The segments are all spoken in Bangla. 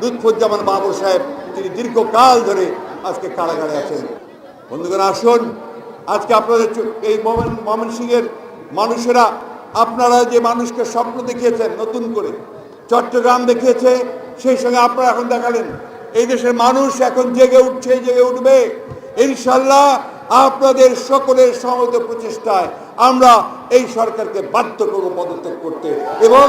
লুৎফুজ্জামান বাবর সাহেব, তিনি দীর্ঘকাল ধরে আজকে কারাগারে আছেন। বন্ধুগণ, আসুন, আজকে আপনাদের এই মমন সিংয়ের মানুষেরা, আপনারা যে মানুষকে স্বপ্ন দেখিয়েছেন নতুন করে, চট্টগ্রাম দেখিয়েছে, সেই সঙ্গে আপনারা এখন দেখালেন, এই দেশের মানুষ এখন জেগে উঠছে, জেগে উঠবে। ইনশাল্লাহ আপনাদের সকলের সমত প্রচেষ্টায় আমরা এই সরকারকে বাধ্য করব পদত্যাগ করতে এবং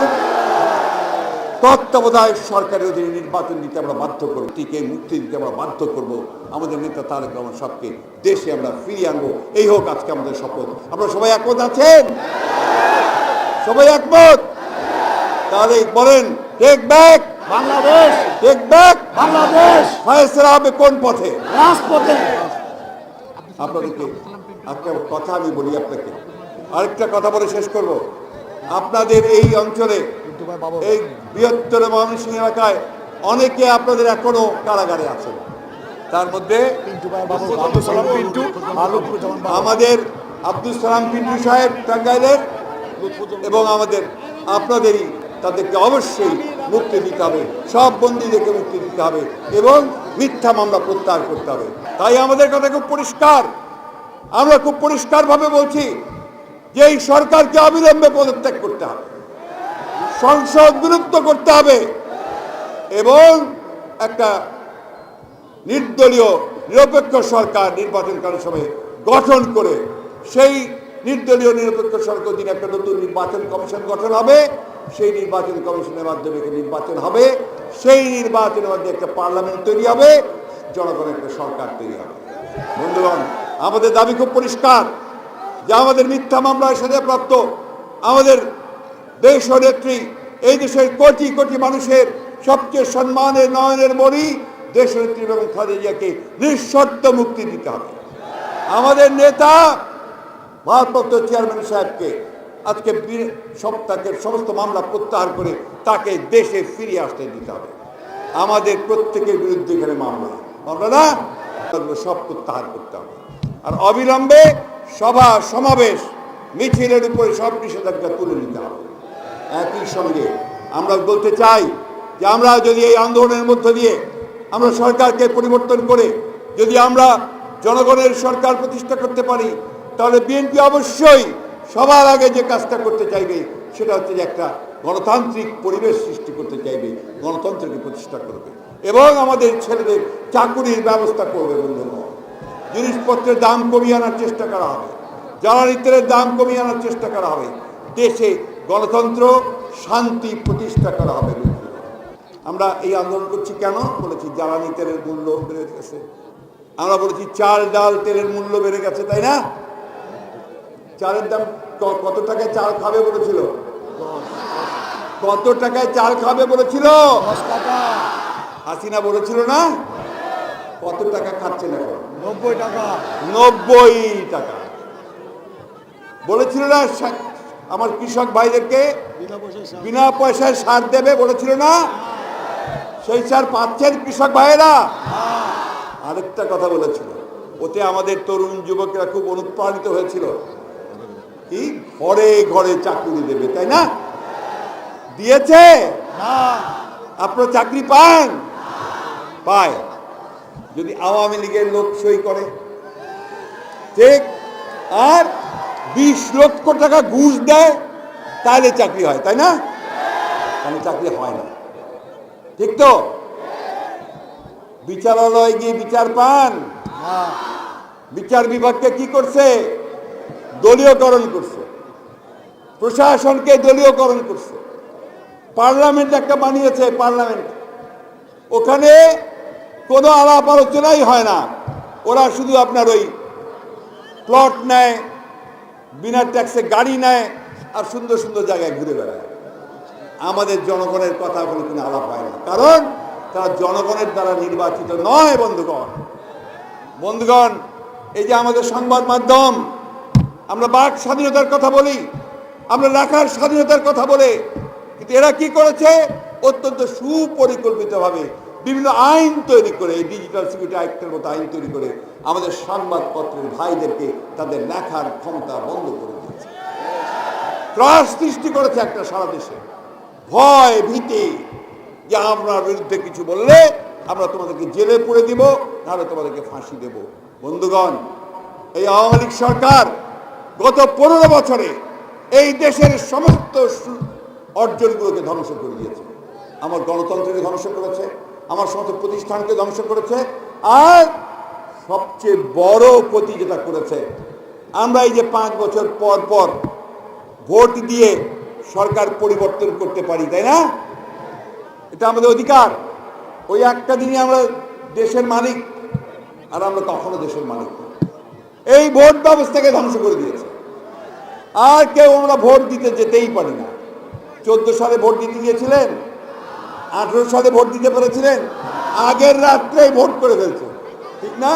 তত্ত্বাবধায়ক সরকারের অধীনে নির্বাচন দিতে আমরা বাধ্য করব। টিকে মুক্তি দিতে আমরা বাধ্য করব। আমাদের নেতা তারেক রহমান সবকে দেশে আমরা ফিরিয়ে আনব। এই হোক আজকে আমাদের শপথ। আমরা সবাই একমত আছেন? সবাই একমত? তাহলে বলেন take back Bangladesh. Take back Bangladesh. ফয়সলা হবে কোন পথে? রাজপথে। আপনাদেরকে একটা কথা আমি বলি আপনাকে। আরেকটা কথা বলে শেষ করব। আপনাদের এই অঞ্চলে এই বৃহত্তর ময়মনসিংহ এলাকায় অনেকে আপনাদের এখনও কারাগারে আছেন। তার মধ্যে পিন্টু। আমাদের আব্দুল সালাম পিন্টু সাহেব টাঙ্গাইলের এবং আমাদের আপনাদেরই তাদেরকে অবশ্যই মুক্তি দিতে হবে সব বন্দীদেরকে মুক্তি দিতে হবে এবং মিথ্যা মামলা প্রত্যাহার করতে হবে। তাই আমাদের কথা খুব পরিষ্কার। আমরা খুব পরিষ্কারভাবে বলছি যে এই সরকারকে অবিলম্বে পদত্যাগ করতে হবে। সংসদ বিলুপ্ত করতে হবে এবং একটা নির্দলীয়, নিরপেক্ষ সরকার নির্বাচনকালীন সময়ে গঠন করে সেই নির্দলীয়, নিরপেক্ষ সরকার দিন একটা নতুন নির্বাচন কমিশন গঠন হবে। সেই নির্বাচন কমিশনের মাধ্যমে একটা নির্বাচন হবে। সেই নির্বাচনের মাধ্যমে একটা পার্লামেন্ট তৈরি হবে। জনগণের একটা সরকার তৈরি হবে। বন্ধুগণ, আমাদের দাবি খুব পরিষ্কার যে আমাদের মিথ্যা মামলায় সাজাপ্রাপ্ত আমাদের দেশ নেত্রী এই দেশের কোটি কোটি মানুষের সবচেয়ে সম্মানের, নয়নের মরি দেশ নেত্রী এবং খালেদিয়াকে নিঃশর্ত মুক্তি দিতে হবে। আমাদের নেতা, ভারপ্রাপ্ত চেয়ারম্যান সাহেবকে আজকে সপ্তাহের সমস্ত মামলা প্রত্যাহার করে তাকে দেশে ফিরিয়ে আসতে দিতে হবে। আমাদের প্রত্যেকের বিরুদ্ধে এখানে মামলা। মামলা না সব প্রত্যাহার করতে হবে। আর অবিলম্বে সভা, সমাবেশ, মিছিলের উপরে সব নিষেধাজ্ঞা তুলে নিতে হবে। একই সঙ্গে। আমরা বলতে চাই যে আমরা যদি এই আন্দোলনের মধ্য দিয়ে আমরা সরকারকে পরিবর্তন করে যদি আমরা জনগণের সরকার প্রতিষ্ঠা করতে পারি, তাহলে বিএনপি অবশ্যই সবার আগে যে কাজটা করতে চাইবে, সেটা হচ্ছে যে একটা গণতান্ত্রিক পরিবেশ সৃষ্টি করতে চাইবে, গণতন্ত্রকে প্রতিষ্ঠা করবে। এবং আমাদের ছেলেদের চাকুরির ব্যবস্থা করবে বন্ধুগণ জিনিসপত্রের দাম কমিয়ে আনার চেষ্টা করা হবে। জ্বালানি তেলের দাম কমিয়ে আনার চেষ্টা করা হবে। দেশে গণতন্ত্র শান্তি প্রতিষ্ঠা করা হবে আমরা এই আন্দোলন করছি কেন? বলেছি জ্বালানি তেলের মূল্য বেড়ে গেছে। আমরা বলেছি চাল ডাল তেলের মূল্য বেড়ে গেছে তাই না? চালের দাম কত টাকায় চাল খাবে বলেছিল? কত টাকায় চাল খাবে বলেছিল? হাসিনা বলেছিল না? কত টাকা খাচ্ছেন এখন? নব্বই টাকা। নব্বই টাকা। বলেছিল না আমার কৃষক ভাইদেরকে বিনা পয়সায় সার। দেবে বলেছিল না? সেই সার পাচ্ছেন কৃষক ভাইয়েরা। আরেকটা কথা বলেছিল, ওতে আমাদের তরুণ যুবকরা খুব অনুপ্রাণিত হয়েছিল। কি? ঘরে ঘরে চাকরি দেবে, তাই না? দিয়েছে? আপনার চাকরি পান? পায়। যদি আওয়ামী লীগের লোক সই করে। ঠিক? আর বিশ লক্ষ টাকা ঘুষ দেয় তাহলে চাকরি হয়, তাই না? তাহলে চাকরি হয় না। ঠিক তো? বিচারালয়ে গিয়ে বিচার পান। বিচার বিভাগকে কি করছে? দলীয়করণ করছে। প্রশাসনকে দলীয়করণ করছে। পার্লামেন্ট একটা বানিয়েছে, পার্লামেন্ট। ওখানে কোনো আলাপ আলোচনাই হয় না। ওরা শুধু আপনার ওই প্লট নেয় বিনা ট্যাক্সে গাড়ি নেয় আর সুন্দর সুন্দর জায়গায় ঘুরে বেড়ায়। আমাদের জনগণের কথা কোনো কোনো আলাপ হয় না। কারণ তারা জনগণের দ্বারা নির্বাচিত নয়, বন্ধুগণ। বন্ধুগণ, এই যে আমাদের সংবাদ মাধ্যম, আমরা বাক স্বাধীনতার কথা বলি, আমরা লেখার স্বাধীনতার কথা বলে, কিন্তু এরা কি করেছে? অত্যন্ত সুপরিকল্পিতভাবে বিভিন্ন আইন তৈরি করে, এই ডিজিটাল সিকিউরিটি অ্যাক্টের মতো আইন তৈরি করে আমাদের সংবাদপত্রের ভাইদেরকে তাদের লেখার ক্ষমতা বন্ধ করে দিয়েছে। ত্রাস সৃষ্টি করেছে একটা সারা দেশে। ভয় ভীতি যে আমরা বিরুদ্ধে কিছু বললে আমরা তোমাদেরকে জেলে পুরে দিব তাহলে তোমাদেরকে ফাঁসি দেব। বন্ধুগণ, এই আওয়ামী লীগ সরকার গত পনেরো বছরে এই দেশের সমস্ত অর্জনগুলোকে ধ্বংস করে দিয়েছে। আমার গণতন্ত্রকে ধ্বংস করেছে। আমার সমস্ত প্রতিষ্ঠানকে ধ্বংস করেছে আর সবচেয়ে বড় ক্ষতি যেটা করেছে। আমরা এই যে পাঁচ বছর পর পর ভোট দিয়ে সরকার পরিবর্তন করতে পারি, তাই না? এটা আমাদের অধিকার। ওই একটা দিনই আমরা দেশের মালিক, আর আমরা কখনো দেশের মালিক। এই ভোট ব্যবস্থাকে ধ্বংস করে দিয়েছে। আর কেউ আমরা ভোট দিতে যেতেই পারি না। চোদ্দ সালে ভোট দিতে গিয়েছিলেন আঠেরো সালে ভোট দিতে পেরেছিলেন, আগের রাত্রেই ভোট করে ফেলছে। ঠিক না?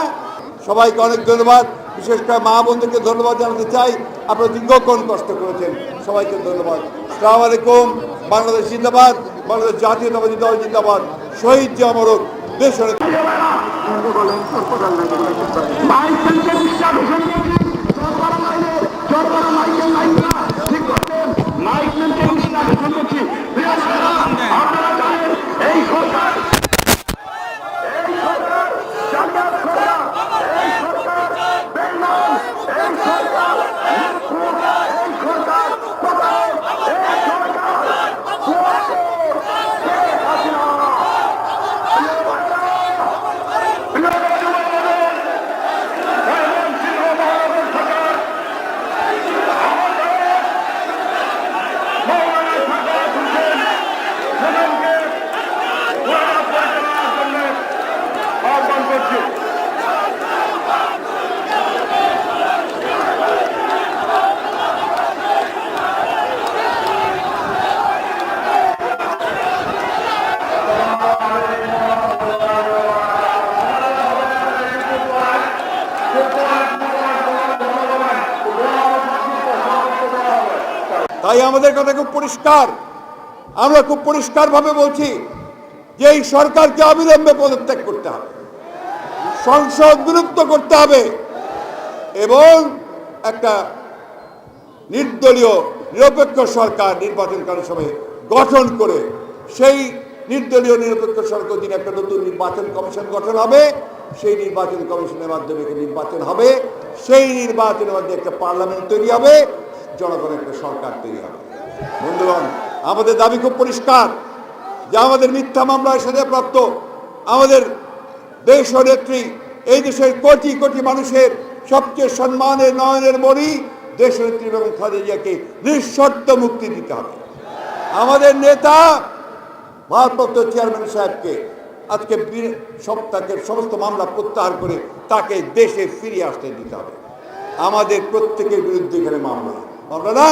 সবাইকে অনেক ধন্যবাদ। বিশেষ করে মা বোনদেরকে ধন্যবাদ জানাতে চাই। আপনারা দীর্ঘক্ষণ কষ্ট করেছেন। সবাইকে ধন্যবাদ। সালাম আলাইকুম। বাংলাদেশ জিন্দাবাদ। বাংলাদেশ জাতীয়তাবাদী দল জিন্দাবাদ। শহীদ যে অমরক দেশ মাইকেলকে বিশ্বাস ঘোষণা করেছি সরকার মাইনে সরকার মাইকেল মাইক না ঠিক করছেন মাইকেলকে বিশ্বাস ঘোষণা করছি প্রিয় ভাইরা, আপনারা জানেন এই সরকার এই সরকার জান্নাত সরকার এই সরকার বেঈমান এই সরকার নির্ভুল, এই সরকার প্রতারক, এই সরকার চোর, শেখ হাসিনা। প্রিয় ভাইরা, প্রিয় বন্ধু-বান্ধব, আহ্বান করছি তাই আমাদের কথা খুব পরিষ্কার। আমরা খুব পরিষ্কারভাবে বলছি যে এই সরকারকে অবিলম্বে পদত্যাগ করতে হবে। সংসদ বিলুপ্ত করতে হবে এবং একটা নির্দলীয়, নিরপেক্ষ সরকার নির্বাচনকারী সময় গঠন করে সেই নির্দলীয়, নিরপেক্ষ সরকার দিন একটা নতুন নির্বাচন কমিশন গঠন হবে। সেই নির্বাচন কমিশনের মাধ্যমে নির্বাচন হবে। সেই নির্বাচনের মাধ্যমে একটা পার্লামেন্ট তৈরি হবে। জনগণের একটা সরকার তৈরি হবে। বন্ধুগণ, আমাদের দাবি খুব পরিষ্কার যে আমাদের মিথ্যা মামলায় সাজাপ্রাপ্ত আমাদের দেশ নেত্রী, এই দেশের কোটি কোটি মানুষের সবচেয়ে সম্মানের, নয়নের মণি দেশ নেত্রী এবং খালেদিয়াকে নিঃশর্ত মুক্তি দিতে হবে। আমাদের নেতা, ভারপ্রাপ্ত চেয়ারম্যান সাহেবকে আজকে সপ্তাহের সমস্ত মামলা প্রত্যাহার করে তাকে দেশে ফিরিয়ে আসতে দিতে হবে। আমাদের প্রত্যেকের বিরুদ্ধে এখানে মামলা আপনারা